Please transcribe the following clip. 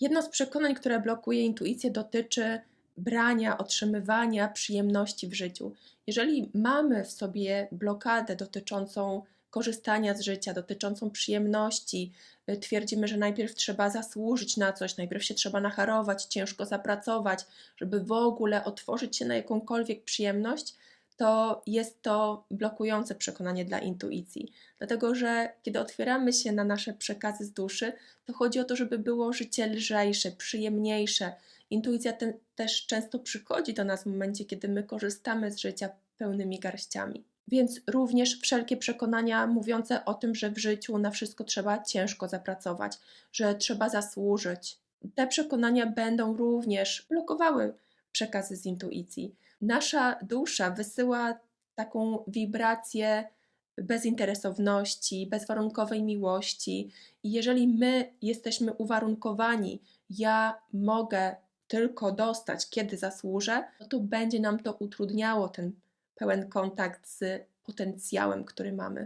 Jedno z przekonań, które blokuje intuicję, dotyczy brania, otrzymywania przyjemności w życiu. Jeżeli mamy w sobie blokadę dotyczącą korzystania z życia, dotyczącą przyjemności, y, twierdzimy, że najpierw trzeba zasłużyć na coś, najpierw się trzeba nacharować, ciężko zapracować, żeby w ogóle otworzyć się na jakąkolwiek przyjemność, to jest to blokujące przekonanie dla intuicji. Dlatego, że kiedy otwieramy się na nasze przekazy z duszy, to chodzi o to, żeby było życie lżejsze, przyjemniejsze. Intuicja też często przychodzi do nas w momencie, kiedy my korzystamy z życia pełnymi garściami. Więc również wszelkie przekonania mówiące o tym, że w życiu na wszystko trzeba ciężko zapracować, że trzeba zasłużyć, te przekonania będą również blokowały przekazy z intuicji. Nasza dusza wysyła taką wibrację bezinteresowności, bezwarunkowej miłości. I jeżeli my jesteśmy uwarunkowani, ja mogę tylko dostać, kiedy zasłużę, no to będzie nam to utrudniało ten pełen kontakt z potencjałem, który mamy.